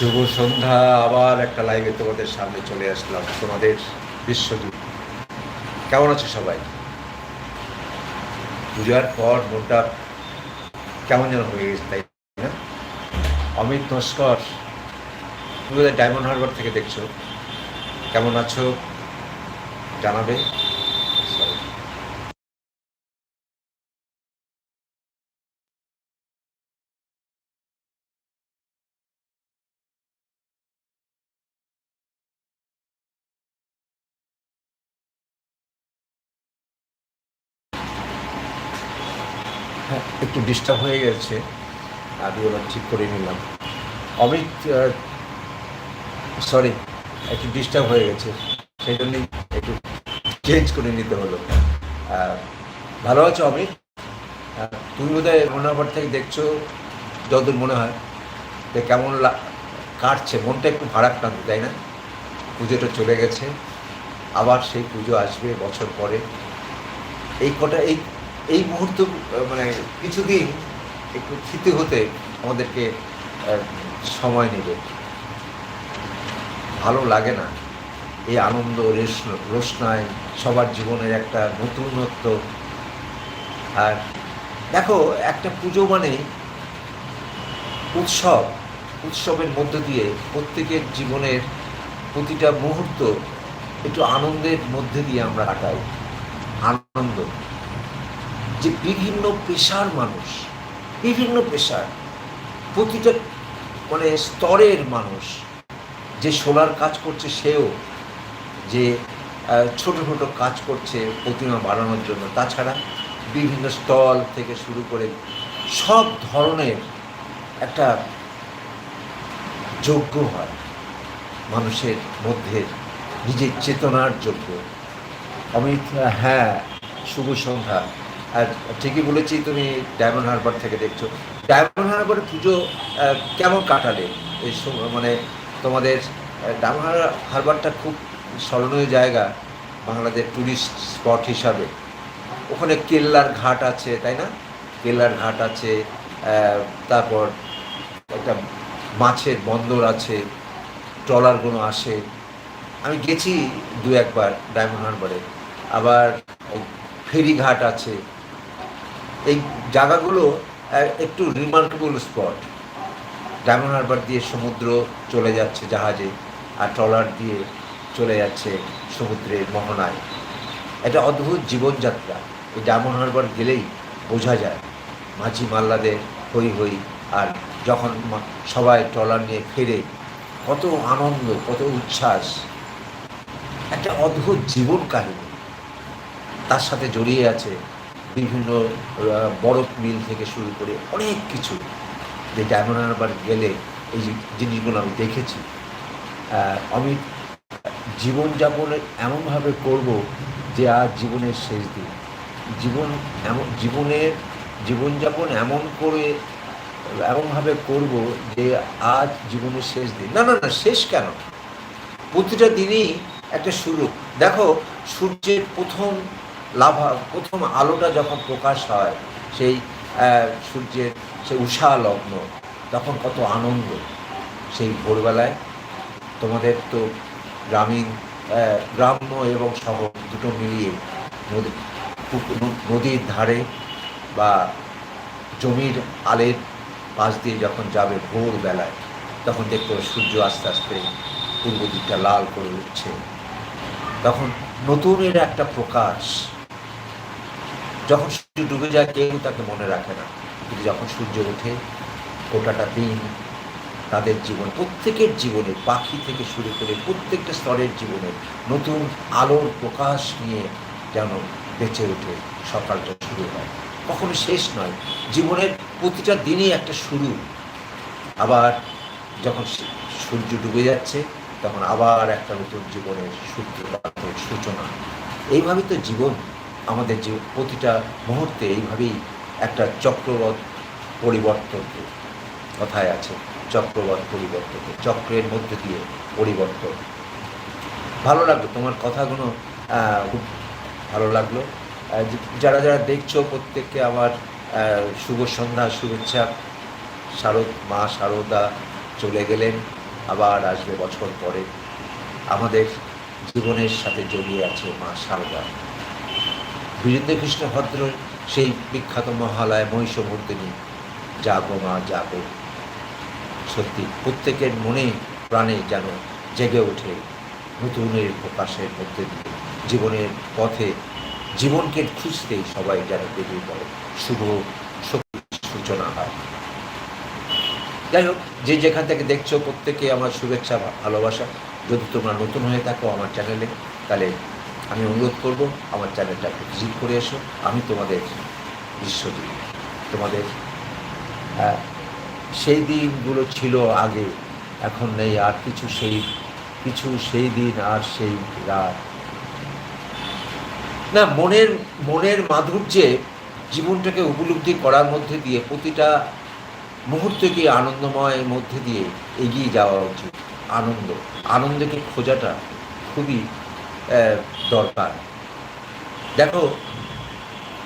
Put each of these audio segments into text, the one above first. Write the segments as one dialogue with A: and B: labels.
A: শুভ সন্ধ্যা, আবার একটা লাইভে তোমাদের সামনে চলে আসলাম, তোমাদের বিশ্বদূত। কেমন আছো সবাই? পূজার পর মনটা কেমন যেন হয়ে গেছে, তাই না? অমিত নস্কর তুমি ডায়মন্ড হারবার থেকে দেখছ। কেমন আছো? জানাবে Sorry. হ্যাঁ একটু ডিস্টার্ব হয়ে গেছে। আমি ওরা ঠিক করে নিলাম। অমিত সরি একটু ডিস্টার্ব হয়ে গেছে। সেই জন্যই একটু চেঞ্জ করে নিতে হলো। ভালো আছো অমিত? তুমি বোধহয় মনোহর থেকে দেখছ, যতদূর মনে হয়। যে কেমন কাটছে? মনটা একটু ভারাক্রান্ত, তাই না? পুজোটা চলে গেছে। আবার সেই পুজো আসবে বছর পরে। এই কটা, এই এই মুহূর্ত মানে কিছুদিন একটু থিতে হতে আমাদেরকে সময় নেবে। ভালো লাগে না। এই আনন্দ রোশনায় সবার জীবনের একটা নতুনত্ব। আর দেখো, একটা পুজো মানে উৎসব। উৎসবের মধ্য দিয়ে প্রত্যেকের জীবনের প্রতিটা মুহূর্ত একটু আনন্দের মধ্যে দিয়ে আমরা কাটাই। আনন্দ। যে বিভিন্ন পেশার মানুষ, বিভিন্ন পেশার প্রতিটা মানে স্তরের মানুষ, যে সোলার কাজ করছে সেও, যে ছোট ছোট কাজ করছে প্রতিমা বাড়ানোর জন্য। তাছাড়া বিভিন্ন স্টল থেকে শুরু করে সব ধরনের একটা যোগ্য হয় মানুষের মধ্যে, নিজের চেতনার যোগ্য অমিত হ্যাঁ শুভ সন্ধ্যা। আর ঠিকই বলেছি তুমি ডায়মন্ড হারবার থেকে দেখছ। ডায়মন্ড হারবারের পুজো কেমন কাটালে? এই মানে তোমাদের ডায়মন্ড হারবারটা খুব স্মরণীয় জায়গা বাংলাদেশ ট্যুরিস্ট স্পট হিসাবে। ওখানে কেল্লার ঘাট আছে, তাই না? কেল্লার ঘাট আছে তারপর একটা মাছের বন্দর আছে ট্রলারগুলো আসে। আমি গেছি দু একবার ডায়মন্ড হারবারে আবার ফেরিঘাট আছে এই জায়গাগুলো একটু রিমার্কেবল স্পট ডায়মন্ড হারবার দিয়ে সমুদ্র চলে যাচ্ছে জাহাজে আর ট্রলার দিয়ে চলে যাচ্ছে সমুদ্রের মোহনায়। এটা অদ্ভুত জীবনযাত্রা। এই ডায়মন্ড হারবার গেলেই বোঝা যায় মাঝি মাল্লাদের হই হই আর যখন সবাই ট্রলার নিয়ে ফেরে, কত আনন্দ, কত উচ্ছ্বাস। একটা অদ্ভুত জীবন কাহিনী। তার সাথে জড়িয়ে আছে বিভিন্ন বরফ মিল থেকে শুরু করে অনেক কিছু। যে ডায়মন্ড হারবার গেলে এই জিনিসগুলো আমি দেখেছি আমি জীবনযাপনে এমনভাবে করব যে আজ জীবনের শেষ দিন। জীবন এমন জীবনের জীবনযাপন এমন করে, এমনভাবে করব যে আজ জীবনের শেষ দিন। না না না, শেষ কেন? প্রতিটা দিনই একটা শুরু দেখো, সূর্যের প্রথম লাভা, প্রথম আলোটা যখন প্রকাশ হয়, সেই সূর্যের সে উষা লগ্ন, তখন কত আনন্দ। সেই ভোরবেলায় তোমাদের তো গ্রামীণ গ্রাম্য এবং শহর দুটো মিলিয়ে নদী নদীর ধারে বা জমির আলের পাশ দিয়ে যখন যাবে ভোরবেলায়, তখন দেখতে সূর্য আস্তে আস্তে পূর্ব দিকটা লাল করে উঠছে। তখন নতুনের একটা প্রকাশ যখন সূর্য ডুবে যায়, কেউ তাকে মনে রাখে না। কিন্তু যখন সূর্য ওঠে, গোটাটা দিন তাদের জীবন, প্রত্যেকের জীবনে, পাখি থেকে শুরু করে প্রত্যেকটা স্তরের জীবনে নতুন আলোর প্রকাশ নিয়ে যেন বেঁচে ওঠে সকালটা শুরু হয়। কখনো শেষ নয়। জীবনের প্রতিটা দিনই একটা শুরু। আবার যখন সূর্য ডুবে যাচ্ছে, তখন আবার একটা নতুন জীবনের সূত্রপাত, সূচনা। এইভাবেই তো জীবন আমাদের যে প্রতিটা মুহূর্তে এইভাবেই একটা চক্রবৎ পরিবর্তন কথায় আছে, চক্রবৎ পরিবর্তন, চক্রের মধ্যে দিয়ে পরিবর্তন। ভালো লাগল তোমার কথাগুলো খুব ভালো লাগল। যারা যারা দেখছ প্রত্যেককে আমার শুভ সন্ধ্যা, শুভেচ্ছা। শারদ, মা শারদা চলে গেলেন, আবার আসবে বছর পরে। আমাদের জীবনের সাথে জড়িয়ে আছে মা শারদা। বীরেন্দ্র কৃষ্ণ ভদ্র, সেই বিখ্যাত মহালয় মহিষমর্দিনী জাগো মা জাগো সত্যি, প্রত্যেকের মনে প্রাণে যেন জেগে ওঠে নতুনের প্রকাশের মধ্যে দিয়ে। জীবনের পথে, জীবনকে খুঁজতেই সবাই যেন বেরিয়ে পড়ে। শুভ শক্তির সূচনা হয়। যাই হোক, যে যেখান থেকে দেখছ প্রত্যেকে আমার শুভেচ্ছা, ভালোবাসা। যদি তোমরা নতুন হয়ে থাকো আমার চ্যানেলে, তাহলে আমি অনুরোধ করব আমার চ্যানেলটা একটু ভিজিট করে এসো। আমি তোমাদের বিশ্বজিৎ। তোমাদের আহ, সেই দিনগুলো ছিল আগে এখন নেই আর কিছু সেই কিছু সেই দিন আর সেই রাত। না মনের মনের মাধুর্যে জীবনটাকে উপলব্ধি করার মধ্যে দিয়ে প্রতিটা মুহূর্তকে আনন্দময়ের মধ্যে দিয়ে এগিয়ে যাওয়া উচিত। আনন্দ আনন্দকে খোঁজাটা খুবই দরকার। দেখো,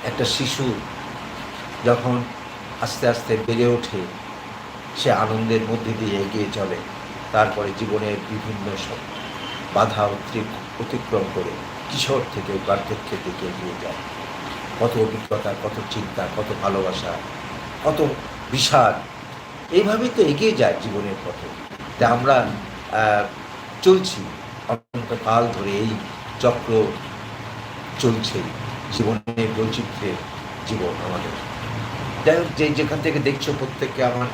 A: একটা শিশু যখন আস্তে আস্তে বেড়ে ওঠে, সে আনন্দের মধ্যে দিয়ে এগিয়ে চলে, তারপরে জীবনের বিভিন্ন সব বাধা অতিক্র- অতিক্রম করে কিশোর থেকে বার্ধক্যের দিকে এগিয়ে যায়। কত অভিজ্ঞতা, কত চিন্তা, কত ভালোবাসা, কত বিষাদ এইভাবেই তো এগিয়ে যায় জীবনের পথে। তা আমরা চলছি। অনন্তকাল ধরে এই চক্র চলছে জীবনের বৈচিত্র্যের জীবন আমাদের। যাই হোক, যে যেখান থেকে দেখছ প্রত্যেককে আমার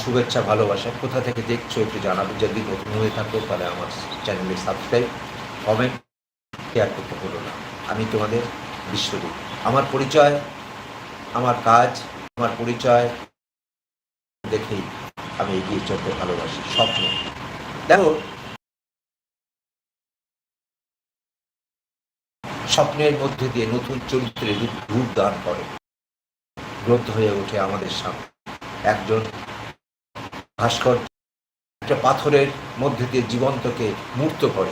A: শুভেচ্ছা, ভালোবাসা, কোথা থেকে দেখছ একটু জানাব। যদি নতুন হয়ে থাকো, তাহলে আমার চ্যানেলে সাবস্ক্রাইব, কমেন্ট শেয়ার করতে হলো না। আমি তোমাদের বিশ্বজিৎ। আমার পরিচয়, আমার কাজ, আমার পরিচয় দেখেই আমি এগিয়ে চলতে ভালোবাসি, স্বপ্ন। দেখো স্বপ্নের মধ্যে দিয়ে নতুন চরিত্রে রূপ দান করে। গ্রন্থ হয়ে ওঠে আমাদের সামনে। একজন ভাস্কর একটা পাথরের মধ্যে দিয়ে জীবন্তকে মূর্ত করে।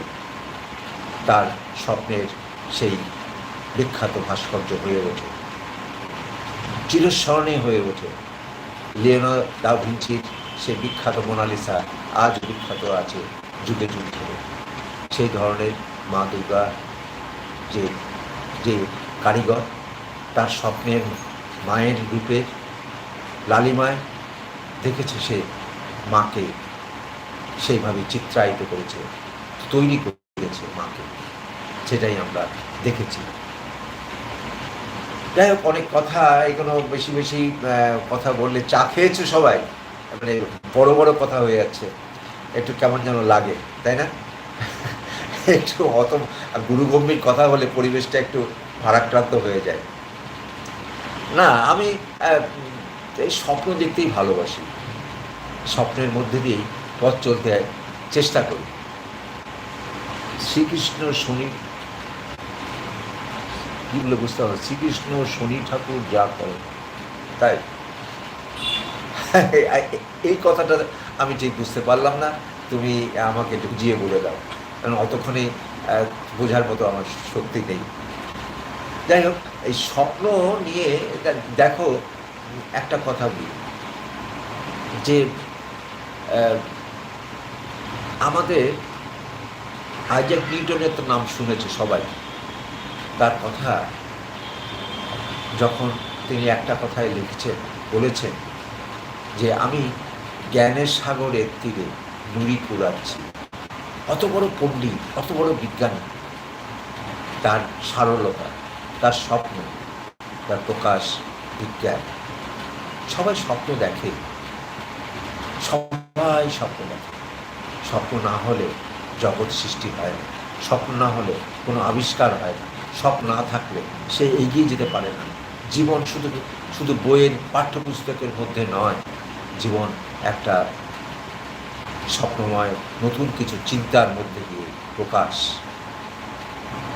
A: তার স্বপ্নের সেই বিখ্যাত ভাস্কর্য হয়ে ওঠে। চিরস্মরণে হয়ে ওঠে। লিওনো দা ভিঞ্চির সে বিখ্যাত মোনালিসা আজ বিখ্যাত আছে যুগে যুগ। ধরে সেই ধরনের মা দুর্গা যে যে কারিগর, তার স্বপ্নের মায়ের রূপে লালিমায় দেখেছে সে মাকে, সেইভাবে চিত্রায়িত করেছে, তৈরি করেছে মাকে, সেটাই আমরা দেখেছি। যাই হোক, অনেক কথা, এগুলো বেশি বেশি কথা বললে চা খেয়েছে সবাই? মানে বড় বড় কথা হয়ে যাচ্ছে। একটু কেমন যেন লাগে, তাই না? একটু অত গুরুগম্ভীর কথা বলে পরিবেশটা একটু ভারাক্রান্ত হয়ে যায়। না, আমি এই স্বপ্ন দেখতেই ভালোবাসি। স্বপ্নের মধ্যে দিয়েই পথ চলতে চেষ্টা করি। শ্রীকৃষ্ণ শনি, কি বলে বুঝতে হবে শ্রীকৃষ্ণ শনি ঠাকুর যা করে তাই? এই কথাটা আমি ঠিক বুঝতে পারলাম না, তুমি আমাকে একটু বুঝিয়ে বলে দাও। কারণ অতক্ষণে বোঝার মতো আমার শক্তি নেই। যাই হোক, এই স্বপ্ন নিয়ে দেখো, একটা কথা বলি। যে আমাদের আইজাক নিউটনের তো নাম শুনেছে সবাই। তার কথা যখন তিনি একটা কথায় লিখেছেন বলেছেন যে, আমি জ্ঞানের সাগরের তীরে নুড়ি কুড়াচ্ছি। অত বড় পণ্ডিত, অত বড় বিজ্ঞানী। তার সারলতা তার স্বপ্ন, তার প্রকাশ, বিজ্ঞান। সবাই স্বপ্ন দেখে। সবাই স্বপ্ন দেখে। স্বপ্ন না হলে জগৎ সৃষ্টি হয় না। স্বপ্ন না হলে কোনো আবিষ্কার হয় না। স্বপ্ন না থাকলে সে এগিয়ে যেতে পারে না। জীবন শুধু শুধু বইয়ের পাঠ্যপুস্তকের মধ্যে নয়। জীবন একটা স্বপ্নময়, নতুন কিছু চিন্তার মধ্যে দিয়ে প্রকাশ।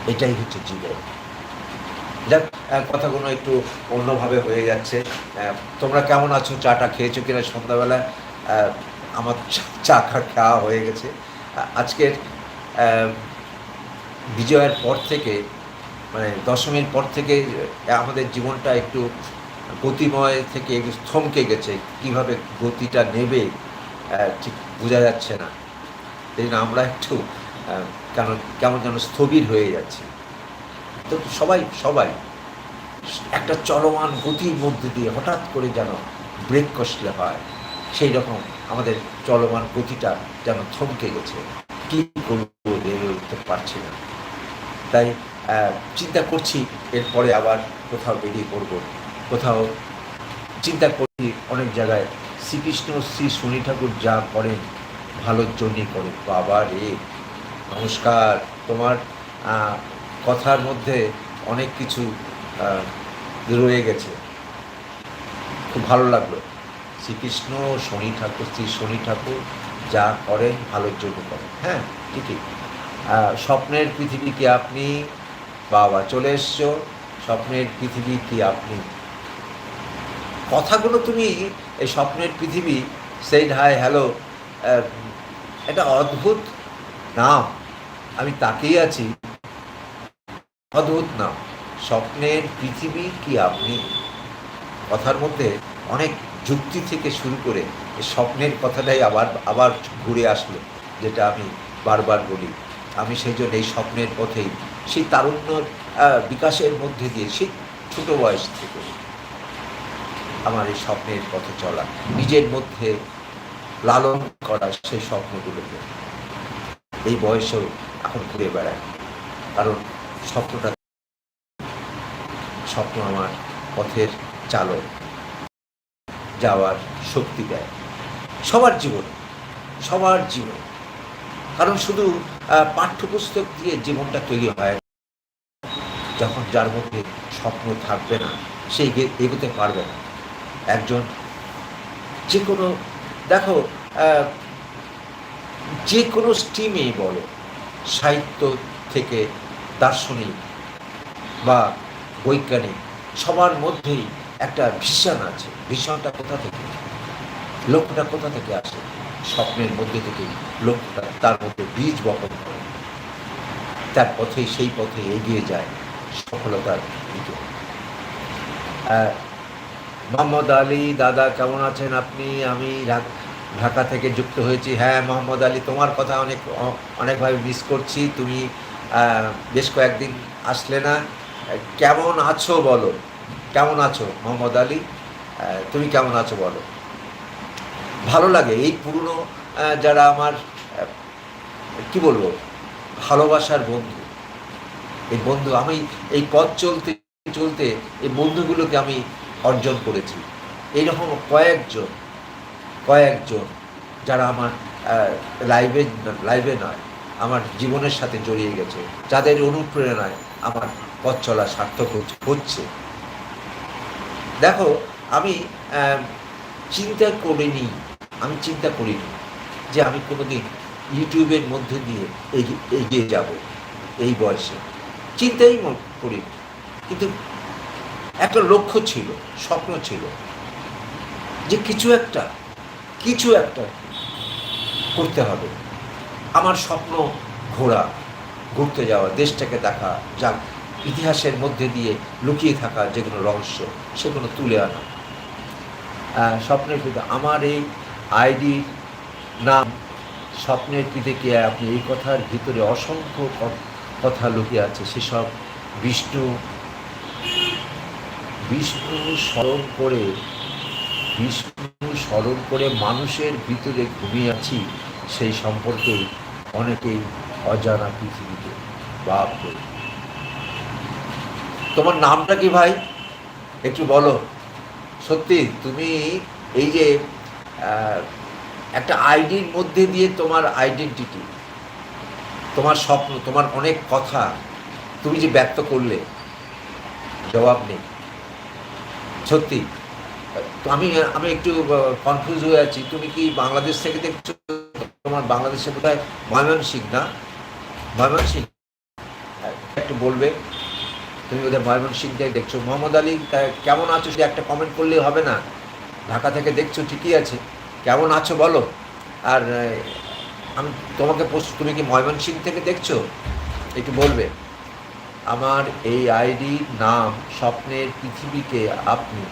A: এটাই হচ্ছে জীবন। যাক কথাগুলো একটু অন্যভাবে হয়ে যাচ্ছে। তোমরা কেমন আছো? চাটা খেয়েছো কিনা সন্ধ্যাবেলা আমার চা- খাওয়া হয়ে গেছে। আজকের বিজয়ের পর থেকে মানে দশমীর পর থেকে আমাদের জীবনটা একটু গতিময় থেকে একটু থমকে গেছে। কীভাবে গতিটা নেবে? ঠিক বোঝা যাচ্ছে না। এই জন্য আমরা একটু কেন কেমন যেন স্থবির হয়ে যাচ্ছি। তো সবাই সবাই, একটা চলমান গতির মধ্যে দিয়ে হঠাৎ করে যেন ব্রেক কষলে হয়, সেই রকম আমাদের চলমান গতিটা যেন থমকে গেছে। কি করব ভেবে উঠতে পারছি না। তাই চিন্তা করছি, এরপরে আবার কোথাও বেরিয়ে পড়ব। কোথাও চিন্তা করছি, অনেক জায়গায় শ্রীকৃষ্ণ শ্রী শনি ঠাকুর যা করেন ভালোর জন্যই করেন। বাবা রে, নমস্কার। তোমার কথার মধ্যে অনেক কিছু রয়ে গেছে। খুব ভালো লাগল। শ্রীকৃষ্ণ, শনি ঠাকুর, শ্রী শনি ঠাকুর যা করেন ভালোর জন্য করেন। হ্যাঁ ঠিকই। স্বপ্নের পৃথিবী কি আপনি? বাবা, চলে এসছো। স্বপ্নের পৃথিবী কি আপনি? কথাগুলো তুমি এই স্বপ্নের পৃথিবী সেই হাই হ্যালো এটা অদ্ভুত নাম। আমি তাকেই আছি। অদ্ভুত নাম। স্বপ্নের পৃথিবী কি আপনি? কথার মধ্যে অনেক যুক্তি থেকে শুরু করে এই স্বপ্নের কথাটাই আবার আবার ঘুরে আসলো, যেটা আমি বারবার বলি। আমি সেই জন্য এই স্বপ্নের পথেই, সেই তারুণ্যর বিকাশের মধ্যে দিয়ে, সেই ছোটো বয়স থেকে। আমার এই স্বপ্নের পথে চলা, নিজের মধ্যে লালন করা সেই স্বপ্নগুলোকে। এই বয়সেও এখন ঘুরে বেড়ায়। কারণ স্বপ্নটা স্বপ্ন আমার পথের চালক, যাওয়ার শক্তি দেয়। সবার জীবন সবার জীবন। কারণ শুধু পাঠ্যপুস্তক দিয়ে জীবনটা তৈরি হয়। যখন যার মধ্যে স্বপ্ন থাকবে না সেই এগোতে পারবে না। একজন। যে কোনো দেখো যে কোনো স্ট্রিমে বলো, সাহিত্য থেকে দার্শনিক বা বৈজ্ঞানিক, সবার মধ্যেই একটা ভীষণ আছে। ভীষণটা কোথা থেকে? লক্ষ্যটা কোথা থেকে আসে? স্বপ্নের মধ্যে থেকে লক্ষ্যটা, তার মধ্যে বীজ বপন করে। তার পথে, সেই পথে এগিয়ে যায় সফলতার দিকে। মোহাম্মদ আলী, দাদা কেমন আছেন আপনি? আমি ঢাক- থেকে যুক্ত হয়েছি। হ্যাঁ মোহাম্মদ আলী, তোমার কথা অনেক, অনেকভাবে মিস করছি। তুমি বেশ কয়েকদিন আসলে না। কেমন আছো বলো? কেমন আছো মোহাম্মদ আলী? তুমি কেমন আছো বলো? ভালো লাগে। এই পুরনো যারা আমার কি বলব? ভালোবাসার বন্ধু। এই বন্ধু, আমি এই পথ চলতে চলতে এই বন্ধুগুলোকে আমি অর্জন করেছি। এইরকম কয়েকজন কয়েকজন যারা আমার লাইভে লাইভে নয়, আমার জীবনের সাথে জড়িয়ে গেছে, যাদের অনুপ্রেরণায় আমার পথ চলা সার্থক হচ্ছে- দেখো, আমি চিন্তা করিনি, আমি চিন্তা করিনি যে আমি কোনোদিন ইউটিউবের মধ্যে দিয়ে এগি- এগিয়ে যাব এই বয়সে। চিন্তাই করিনি। কিন্তু একটা লক্ষ্য ছিল, স্বপ্ন ছিল যে কিছু একটা কিছু একটা করতে হবে। আমার স্বপ্ন ঘোরা, ঘুরতে যাওয়া, দেশটাকে দেখা যা ইতিহাসের মধ্যে দিয়ে লুকিয়ে থাকা যেগুলো রহস্য, সেগুলো তুলে আনা। স্বপ্নের পিতা, আমার এই আইডি নাম, স্বপ্নের পিতে কে আপনি এই কথার ভিতরে অসংখ্য কথা লুকিয়ে আছে। সেসব বিষ্ণু বিষ্ণু স্মরণ করে, বিষ্ণু স্মরণ করে মানুষের ভিতরে ঘুমিয়ে আছি, সেই সম্পর্কে অনেকেই অজানা পৃথিবীতে বাপ। তোমার নামটা কি ভাই? একটু বলো। সত্যি, তুমি এই যে একটা আইডির মধ্যে দিয়ে তোমার আইডেন্টিটি তোমার স্বপ্ন, তোমার অনেক কথা তুমি যে ব্যক্ত করলে, জবাব নেই। সত্যি। তো আমি আমি একটু কনফিউজ হয়ে আছি। তুমি কি বাংলাদেশ থেকে দেখছ? তোমার বাংলাদেশে বোধহয় ময়মনসিং না? ময়মনসিং একটু বলবে। তুমি বোধহয় ময়মনসিং থেকে দেখছ। মোহাম্মদ আলী কেমন আছো? সে একটা কমেন্ট করলেই হবে না। ঢাকা থেকে দেখছ, ঠিকই আছে। কেমন আছো বলো? আর আমি তোমাকে তুমি কি ময়মনসিং থেকে দেখছ? একটু বলবে। আমার এই আইডি নাম স্বপ্নের পৃথিবীকে আপনি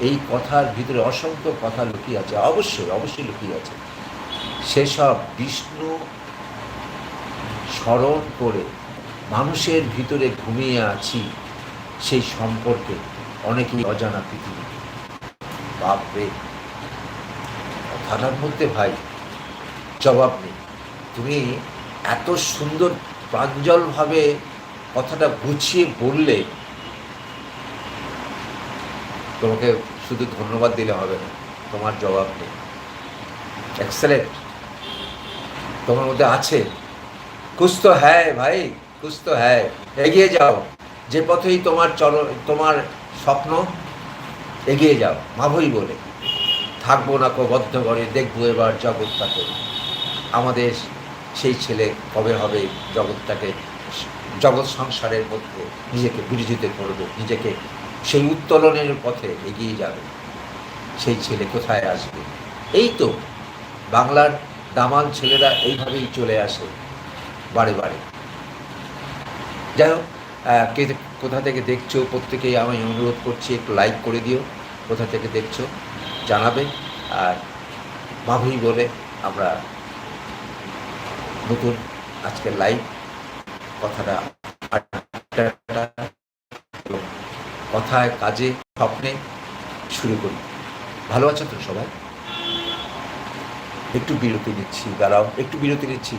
A: এই কথার ভিতরে অসংখ্য কথা লুকিয়ে আছে, অবশ্যই অবশ্যই লুকিয়ে আছে। সেসব বিষ্ণু স্মরণ করে মানুষের ভিতরে ঘুমিয়ে আছি, সেই সম্পর্কে অনেকেই অজানা পৃথিবী। বাপরে, কথাটার মধ্যে ভাই, জবাব নেই। তুমি এত সুন্দর প্রাঞ্জলভাবে কথাটা গুছিয়ে বললে তোমাকে শুধু ধন্যবাদ দিলে হবে না, তোমার জবাব নেই। এক্সেলেন্ট তোমার মধ্যে আছে কুছ তো হ্যায় ভাই কুছ তো হ্যায়, এগিয়ে যাও। যে পথেই তোমার চল, তোমার স্বপ্ন, এগিয়ে যাও। মাভই বলে, থাকব না কো বদ্ধ করে দেখব এবার জগৎটাকে। আমাদের সেই ছেলে কবে হবে জগৎটাকে জগৎ সংসারের মধ্যে নিজেকে বিরজিত করবে, নিজেকে সেই উত্তোলনের পথে এগিয়ে যাবে। সেই ছেলে কোথায় আসবে? এই তো বাংলার দামাল ছেলেরা এইভাবেই চলে আসে বারে বারে। যাই হোক কে কোথা থেকে দেখছ প্রত্যেকেই আমি অনুরোধ করছি, একটু লাইক করে দিও, কোথা থেকে দেখছ জানাবে। আর মাভি বলে আমরা নতুন আজকের লাইভ কথাটা কথায় কাজে স্বপ্নে শুরু করি। ভালো আছো তো সবাই? একটু বিরতি নিচ্ছি, দাঁড়াও, একটু বিরতি নিচ্ছি।